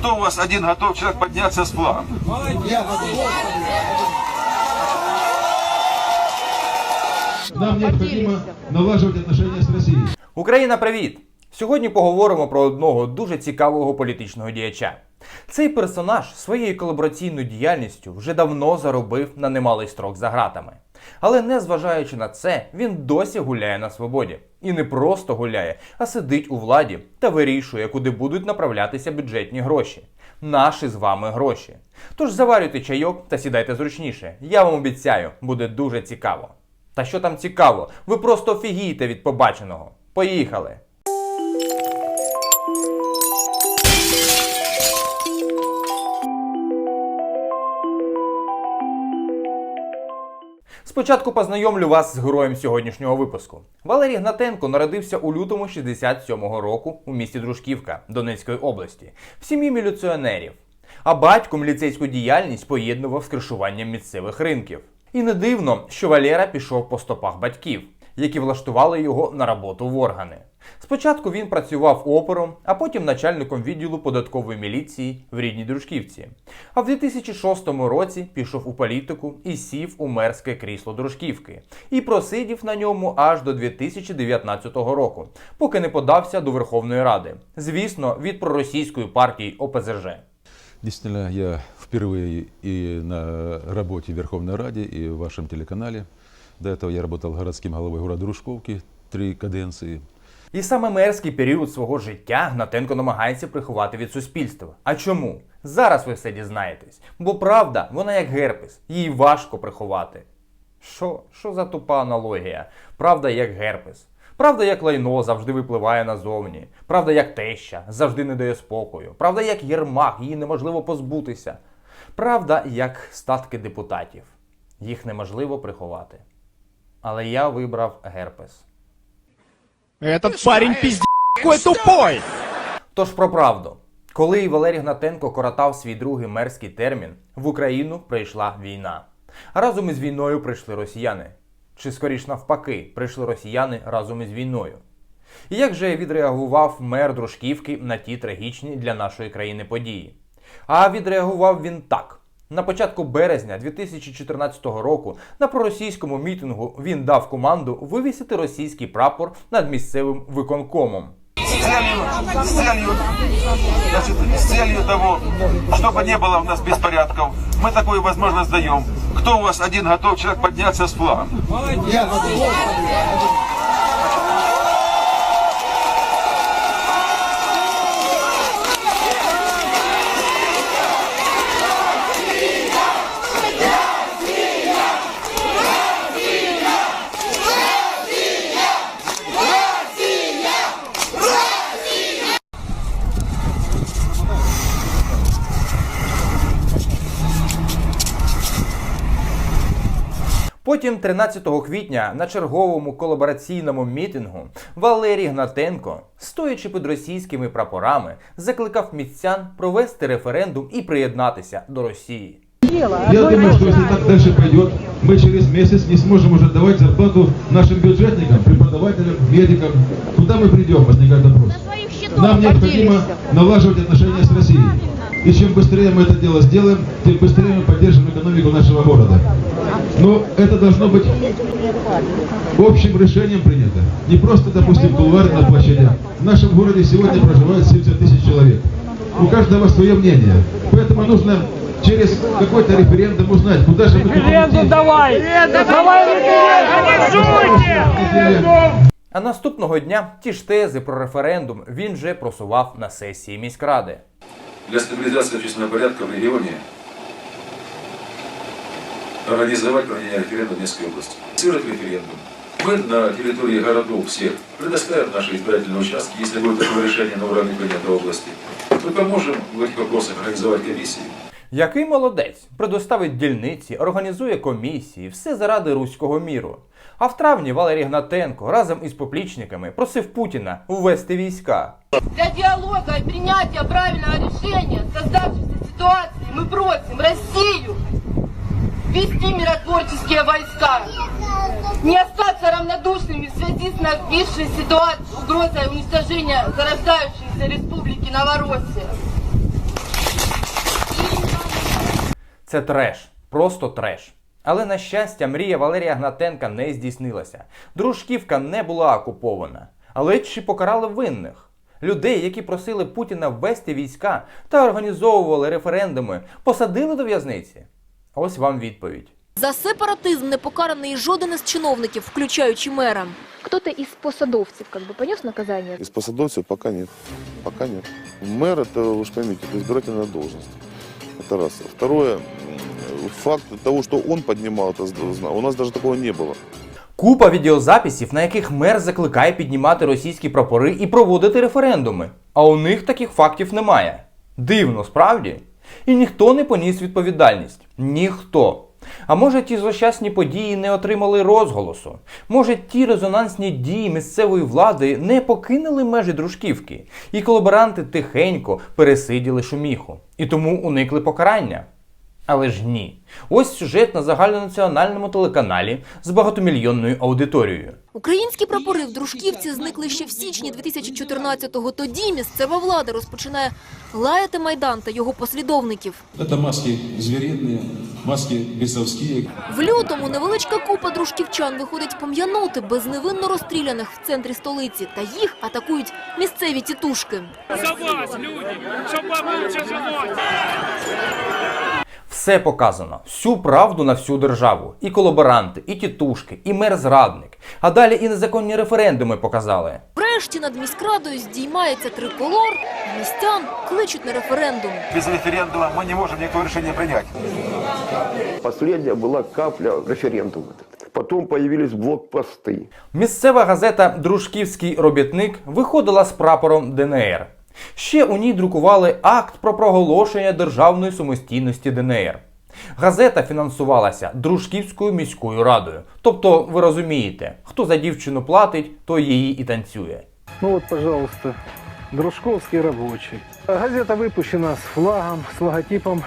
Кто у вас один готов человек подняться с флагом? Нам необходимо налаживать отношения с Россией. Україна, привіт! Сьогодні поговоримо про одного дуже цікавого політичного діяча. Цей персонаж своєю колабораційною діяльністю вже давно заробив на немалий строк за ґратами. Але незважаючи на це, він досі гуляє на свободі. І не просто гуляє, а сидить у владі та вирішує, куди будуть направлятися бюджетні гроші. Наші з вами гроші. Тож заварюйте чайок та сідайте зручніше. Я вам обіцяю, буде дуже цікаво. Та що там цікаво? Ви просто офігієте від побаченого. Поїхали! Спочатку познайомлю вас з героєм сьогоднішнього випуску. Валерій Гнатенко народився у лютому 67-го року у місті Дружківка Донецької області в сім'ї міліціонерів. А батько міліцейську діяльність поєднував з кришуванням місцевих ринків. І не дивно, що Валера пішов по стопах батьків, які влаштували його на роботу в органи. Спочатку він працював опером, а потім начальником відділу податкової міліції в рідній Дружківці. А в 2006 році пішов у політику і сів у мерське крісло Дружківки і просидів на ньому аж до 2019 року, поки не подався до Верховної Ради. Звісно, від проросійської партії ОПЗЖ. Действительно, я впервые и на работе в Верховной Раде, и в вашем телеканале. До этого я работал городским головой города Дружковки три каденции. І саме мерський період свого життя Гнатенко намагається приховати від суспільства. А чому? Зараз ви все дізнаєтесь. Бо правда, вона як герпес, її важко приховати. Що? Що за тупа аналогія? Правда як герпес. Правда, як лайно завжди випливає назовні. Правда, як теща завжди не дає спокою. Правда, як єрмак, її неможливо позбутися. Правда, як статки депутатів. Їх неможливо приховати. Але я вибрав герпес. Этот парень пиздец какой тупой! Тож про правду. Коли Валерій Гнатенко коротав свій другий мерський термін, в Україну прийшла війна. А разом із війною прийшли росіяни. Чи скоріш навпаки, прийшли росіяни разом із війною. І як же відреагував мер Дружківки на ті трагічні для нашої країни події? А відреагував він так. На початку березня 2014 року на проросійському мітингу він дав команду вивісити російський прапор над місцевим виконкомом. С целью, с целью, значит, с целью того, чтобы не было у нас беспорядков, мы такую возможность даем. Кто у вас один готов человек подняться с флагом? Потім, 13 квітня, на черговому колабораційному мітингу Валерій Гнатенко, стоячи під російськими прапорами, закликав містян провести референдум і приєднатися до Росії. Я думаю, что если так дальше пойдет, мы через месяц не сможем уже давать зарплату нашим бюджетникам, преподавателям, медикам. Куда мы придем, возникает вопрос. своих счетов Нам необходимо поделишься. налаживать отношения с Россией. И чем быстрее мы это дело сделаем, тем быстрее мы поддержим экономику нашего города. Но это должно быть общим решением принято. Не просто, допустим, кулуары на площадях. В нашем городе сегодня проживает 70 тысяч человек. У каждого свое мнение. Поэтому нужно через какой-то референдум узнать, куда же мы Референдум давай! А наступного дня ті ж тези про референдум він вже просував на сесії міськради. Для стабилизации общественного порядка в регионе организовать проведение референдума в Минской области. Сыграть референдум. Мы на территории городов всех предоставим наши избирательные участки, если будет такое решение на уровне принято области. Мы поможем в этих вопросах организовать комиссии. Який молодець предоставить дільниці, організує комісії, все заради руського міру. А в травні Валерій Гнатенко разом із поплічниками просив Путіна ввести війська. Для диалога и принятия правильного решения создавшейся ситуации мы просим Россию ввести миротворческие войска, не остаться равнодушными в связи с нависшей ситуацией угрозой уничтожения зарождающейся республики Новороссия. Це треш, просто треш. Але на щастя, мрія Валерія Гнатенка не здійснилася. Дружківка не була окупована. Але чи покарали винних? Людей, які просили Путіна ввести війська та організовували референдуми, посадили до в'язниці? Ось вам відповідь. За сепаратизм не покараний жоден із чиновників, включаючи мера. Кто-то из посадовцев как бы понес наказание? Из посадовцев пока нет. Пока нет. Мэр это, вы же поймите, это избирательная должность. Это раз. Второе, м, факт того, что он поднимал это, зна- у нас даже такого не было. Купа відеозаписів, на яких мер закликає піднімати російські прапори і проводити референдуми. А у них таких фактів немає. Дивно, справді? І ніхто не поніс відповідальність. Ніхто. А може ті злощасні події не отримали розголосу? Може ті резонансні дії місцевої влади не покинули межі дружківки, і колаборанти тихенько пересиділи шуміху, і тому уникли покарання? Але ж ні. Ось сюжет на загальнонаціональному телеканалі з багатомільйонною аудиторією. Українські прапори в Дружківці зникли ще в січні 2014-го. Тоді місцева влада розпочинає лаяти Майдан та його послідовників. Это маски звериные, маски бесовские. В лютому невеличка купа дружківчан виходить пом'янути безневинно розстріляних в центрі столиці, та їх атакують місцеві тітушки Все показано, всю правду на всю державу. І колаборанти, і тітушки, і мер-зрадник. А далі і незаконні референдуми показали. Врешті над міськрадою здіймається триколор, і містян кличуть на референдум. Без референдума мы не можем никакого решения принять. Последняя была капля референдума. Потом появились блокпосты. Місцева газета Дружківський робітник виходила з прапором ДНР. Ще у ній друкували акт про проголошення державної самостійності ДНР. Газета фінансувалася Дружківською міською радою. Тобто, ви розумієте, хто за дівчину платить, той її і танцює. Ну от, пожалуйста, Дружковський робочий. Газета випущена з флагом, з логотипом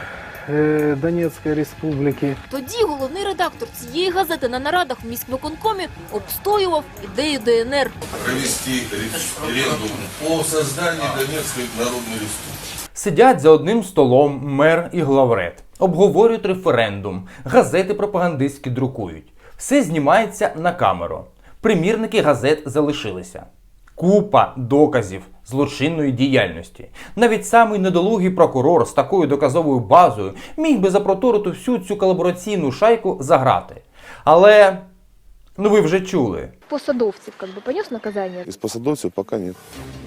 э, Донецкой республики. Тоді головний редактор цієї газети на нарадах в міськвиконкомі обстоював ідею ДНР. Провести референдум по созданию Донецкой Народной Республики. Сидять за одним столом мер і главред, обговорюють референдум, газети пропагандистські друкують. Все знімається на камеру. Примірники газет залишилися. Купа доказів злочинної діяльності. Навіть самий недолугий прокурор з такою доказовою базою міг би запроторити всю цю колабораційну шайку за грати. Але ну ви вже чули. Посадовцев как бы понес наказание? Из посадовцев пока нет.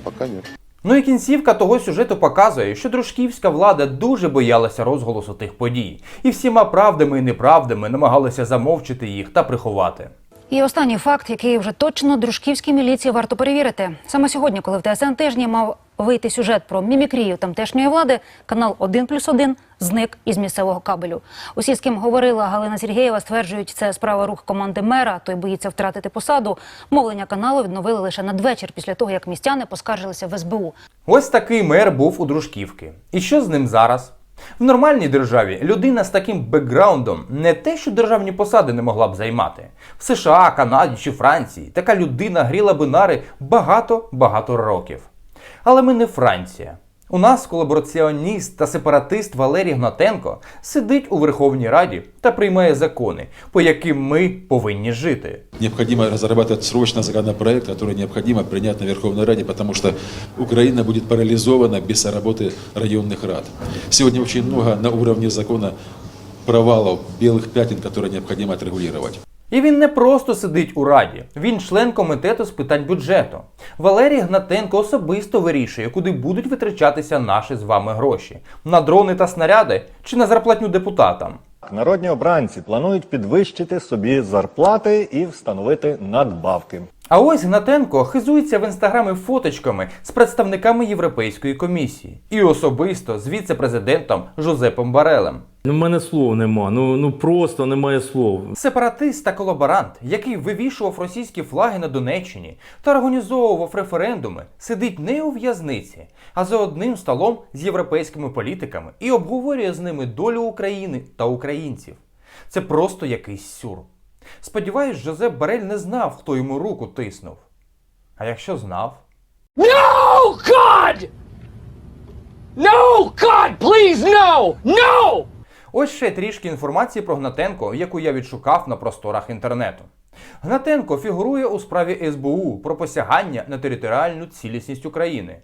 Пока нет. Ну і кінцівка того сюжету показує, що дружківська влада дуже боялася розголосу тих подій, і всіма правдами і неправдами намагалася замовчити їх та приховати. І останній факт, який вже точно дружківській міліції варто перевірити. Саме сьогодні, коли в ТСН тижні мав вийти сюжет про мімікрію тамтешньої влади, канал 1 плюс 1 зник із місцевого кабелю. Усі, з ким говорила Галина Сергієва, стверджують, це справа рук команди мера, той боїться втратити посаду. Мовлення каналу відновили лише надвечір після того, як містяни поскаржилися в СБУ. Ось такий мер був у дружківки. І що з ним зараз? В нормальній державі людина з таким бекграундом не те, що державні посади не могла б займати. В США, Канаді чи Франції така людина гріла би нари багато-багато років. Але ми не Франція. У нас колабораціоніст та сепаратист Валерій Гнатенко сидить у Верховній Раді та приймає закони, по яким ми повинні жити. Необходимо разрабатывать срочно законопроект, который необходимо принять на Верховной Раде, потому что Украина будет парализована без работы районных рад. Сегодня очень много на уровне закона провалов, белых пятен, которые необходимо отрегулировать. І він не просто сидить у раді, він член комітету з питань бюджету. Валерій Гнатенко особисто вирішує, куди будуть витрачатися наші з вами гроші: на дрони та снаряди чи на зарплатню депутатам. Народні обранці планують підвищити собі зарплати і встановити надбавки. А ось Гнатенко хизується в інстаграмі фоточками з представниками Європейської комісії і особисто з віце-президентом Жозепом Барелем. Ну, в мене слов нема, ну, ну просто немає слов. Сепаратист та колаборант, який вивішував російські флаги на Донеччині та організовував референдуми, сидить не у в'язниці, а за одним столом з європейськими політиками і обговорює з ними долю України та українців. Це просто якийсь сюр. Сподіваюсь, Жозеп Барель не знав, хто йому руку тиснув. А якщо знав? No, God! No, God, please, no! No! Ось ще трішки інформації про Гнатенко, яку я відшукав на просторах інтернету. Гнатенко фігурує у справі СБУ про посягання на територіальну цілісність України.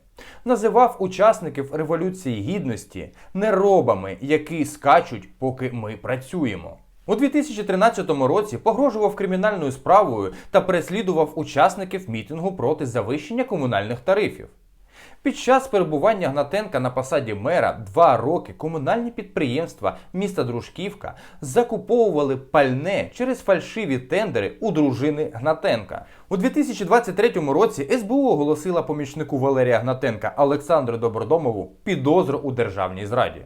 Називав учасників Революції Гідності неробами, які скачуть, поки ми працюємо. У 2013 році погрожував кримінальною справою та переслідував учасників мітингу проти завищення комунальних тарифів. Під час перебування Гнатенка на посаді мера два роки комунальні підприємства міста Дружківка закуповували пальне через фальшиві тендери у дружини Гнатенка. У 2023 році СБУ оголосила помічнику Валерія Гнатенка Олександру Добродомову підозру у державній зраді.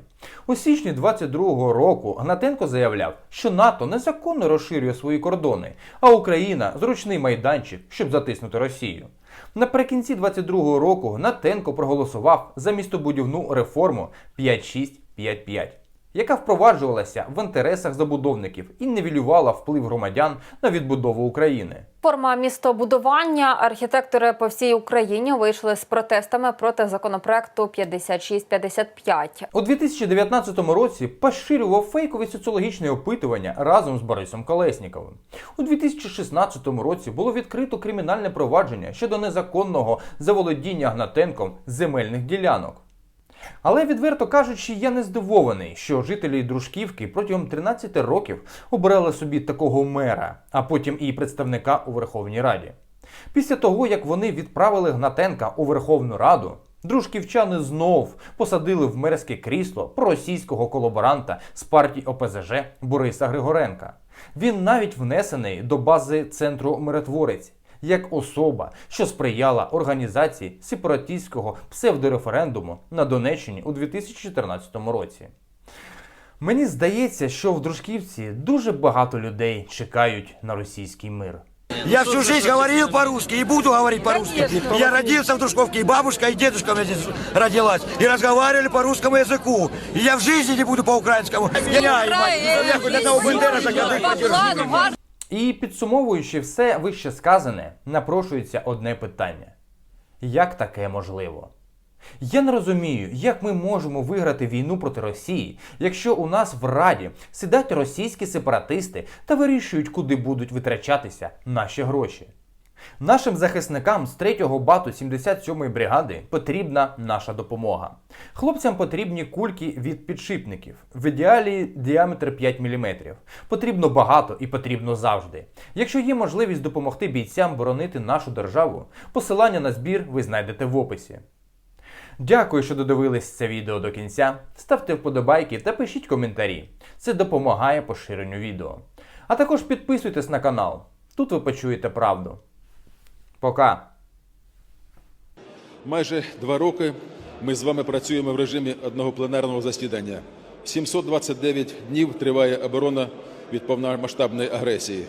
У січні 22 року Гнатенко заявляв, що НАТО незаконно розширює свої кордони, а Україна зручний майданчик, щоб затиснути Росію. Наприкінці 22-го року Гнатенко проголосував за містобудівну реформу 5655, яка впроваджувалася в інтересах забудовників і нівелювала вплив громадян на відбудову України. Форма містобудування архітектори по всій Україні вийшли з протестами проти законопроекту 5655. У 2019 році поширював фейкові соціологічні опитування разом з Борисом Колесніковим. У 2016 році було відкрито кримінальне провадження щодо незаконного заволодіння Гнатенком земельних ділянок. Але відверто кажучи, я не здивований, що жителі Дружківки протягом 13 років обирали собі такого мера, а потім і представника у Верховній Раді. Після того, як вони відправили Гнатенка у Верховну Раду, дружківчани знов посадили в мерське крісло проросійського колаборанта з партії ОПЗЖ Бориса Григоренка. Він навіть внесений до бази центру миротворець як особа, що сприяла організації сепаратистського псевдореферендуму на Донеччині у 2014 році. Мені здається, що в Дружківці дуже багато людей чекають на російський мир. Я всю жизнь говорил по-русски и буду говорить по-русски. Я родился в Дружковке, и бабушка, и дедушка у меня здесь родилась. И разговаривали по русскому языку. И я в жизни не буду по-украинскому. Я, я хоть одного бандера закажу. І підсумовуючи все вище сказане, напрошується одне питання: як таке можливо? Я не розумію, як ми можемо виграти війну проти Росії, якщо у нас в Раді сидять російські сепаратисти та вирішують, куди будуть витрачатися наші гроші. Нашим захисникам з 3-го бату 77-ї бригади потрібна наша допомога. Хлопцям потрібні кульки від підшипників, в ідеалі діаметр 5 мм. Потрібно багато і потрібно завжди. Якщо є можливість допомогти бійцям боронити нашу державу, посилання на збір ви знайдете в описі. Дякую, що додивились це відео до кінця. Ставте вподобайки та пишіть коментарі. Це допомагає поширенню відео. А також підписуйтесь на канал. Тут ви почуєте правду. Пока. Майже два роки ми з вами працюємо в режимі одного пленарного засідання. 729 днів триває оборона від повномасштабної агресії.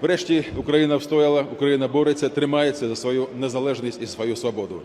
Врешті Україна встояла, Україна бореться, тримається за свою незалежність і свою свободу.